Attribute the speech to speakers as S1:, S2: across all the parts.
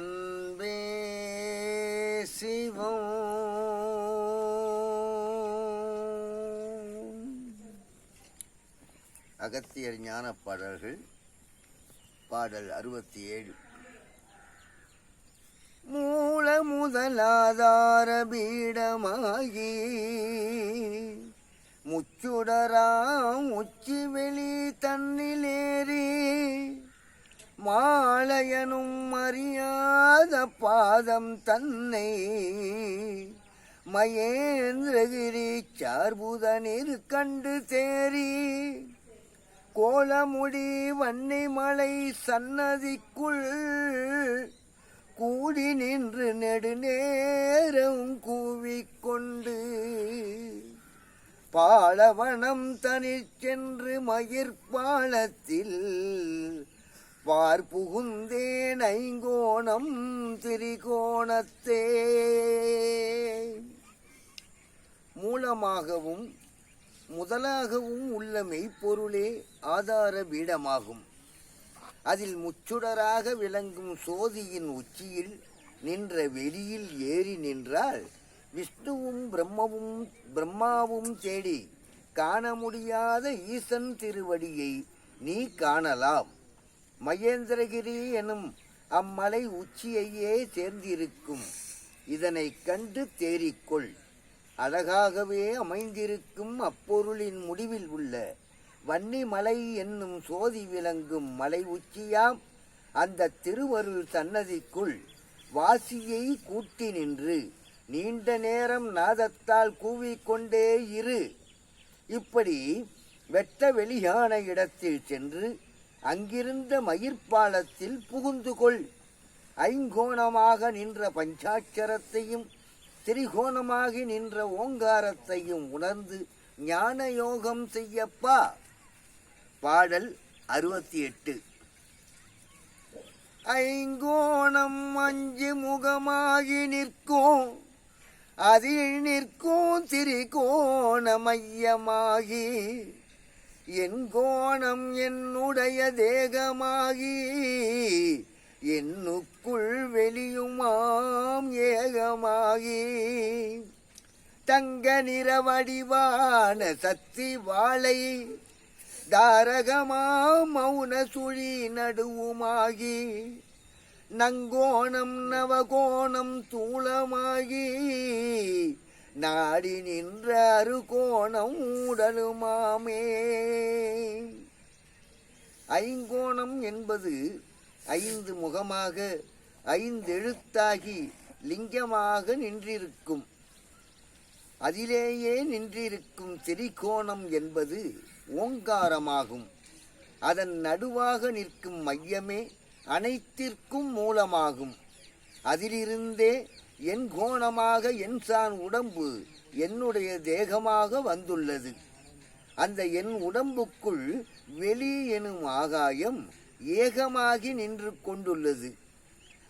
S1: அன்பே சிவம் அகத்தியர் ஞான பாடல்கள் பாடல் அறுபத்தி ஏழு மூல முதலாதார பீடமாகி முச்சுடராம் உச்சி வெளி தன்னிலேறி மாலையனும் அறியாத பாதம் தன்னை மயேந்திரகிரி சார்புதனில் கண்டு தேறி கோலமுடி வன்னிமலை சன்னதிக்குள் கூடி நின்று நெடுநேரம் கூவிக்கொண்டு பாலவனம் தனிச்சென்று மயிர்பாலத்தில் பார் புகுந்தேன் ஐங்கோணம் திரிகோணத்தே. மூலமாகவும் முதலாகவும் உள்ள மெய்ப்பொருளே ஆதார பீடமாகும். அதில் முச்சுடராக விளங்கும் சோதியின் உச்சியில் நின்ற வெளியில் ஏறி நின்றால் விஷ்ணுவும் பிரம்மவும் பிரம்மாவும் தேடி காண முடியாத ஈசன் திருவடியை நீ காணலாம். மகேந்திரகிரி எனும் அம்மலை உச்சியையே சேர்ந்திருக்கும். இதனை கண்டு தேறிக்கொள். அழகாகவே அமைந்திருக்கும் அப்பொருளின் முடிவில் உள்ள வன்னிமலை என்னும் சோதி விளங்கும் மலை உச்சியாம். அந்த திருவருள் சன்னதிக்குள் வாசியை கூட்டி நின்று நீண்ட நேரம் நாதத்தால் கூவிக்கொண்டே இரு. இப்படி வெட்ட வெளியான இடத்தில் சென்று அங்கிருந்த மயிர்ப்பாலத்தில் புகுந்து கொள். ஐங்கோணமாக நின்ற பஞ்சாட்சரத்தையும் திரிகோணமாகி நின்ற ஓங்காரத்தையும் உணர்ந்து ஞான யோகம் செய்யப்பா. பாடல் அறுபத்தி எட்டு ஐங்கோணம் அஞ்சு முகமாகி நிற்கும். அதில் நிற்கும் திரிகோண மையமாகி என் கோணம் என்னுடைய தேகமாகி என்னுக்குள் வெளியுமாம் ஏகமாகி. தங்க நிறவடிவான சக்தி வாழை தாரகமா மௌன சுழி நடுவுமாகி. நங்கோணம் நவகோணம் தூளமாகி நாடி நின்ற அருகோணம் உடலுமாமே. ஐங்கோணம் என்பது ஐந்து முகமாக ஐந்தெழுத்தாகி லிங்கமாக நின்றிருக்கும். அதிலேயே நின்றிருக்கும் திரிகோணம் என்பது ஓங்காரமாகும். அதன் நடுவாக நிற்கும் மையமே அனைத்திற்கும் மூலமாகும். அதிலிருந்தே என் கோணமாக என் சான் உடம்பு என்னுடைய தேகமாக வந்துள்ளது. அந்த என் உடம்புக்குள் வெளி எனும் ஆகாயம் ஏகமாகி நின்று கொண்டுள்ளது.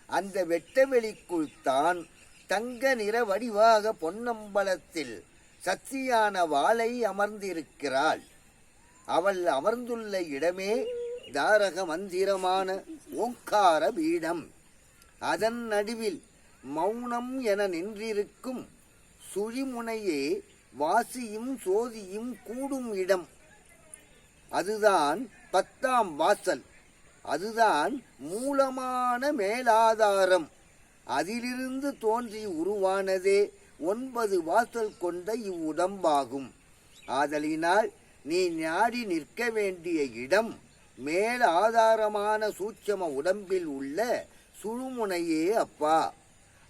S1: அந்த வெட்டவெளிக்குள் தான் தங்க நிற வடிவாக பொன்னம்பலத்தில் சக்தியான வாளை அமர்ந்திருக்கிறாள். அவள் அமர்ந்துள்ள இடமே தாரக மந்திரமான ஓங்கார பீடம். அதன் நடுவில் மௌனம் என நின்றிருக்கும் சுழிமுனையே வாசியும் சோதியும் கூடும் இடம். அதுதான் பத்தாம் வாசல். அதுதான் மூலமான மேலாதாரம். அதிலிருந்து தோன்றி உருவானதே ஒன்பது வாசல் கொண்ட இவ்வுடம்பாகும். ஆதலினால் நீ நாடி நிற்க வேண்டிய இடம் மேல் ஆதாரமான சூட்சம உடம்பில் உள்ள சுழுமுனையே அப்பா.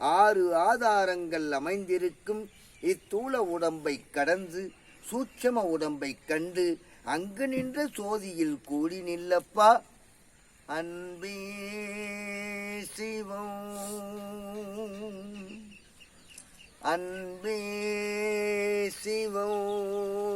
S1: ஆறு ஆதாரங்கள் அமைந்திருக்கும். இத்தூள உடம்பை கடந்து சூட்சம உடம்பை கண்டு அங்கு நின்ற சோதியில் கூடி நில்லப்பா. அன்பே சிவம். அன்பே சிவம்.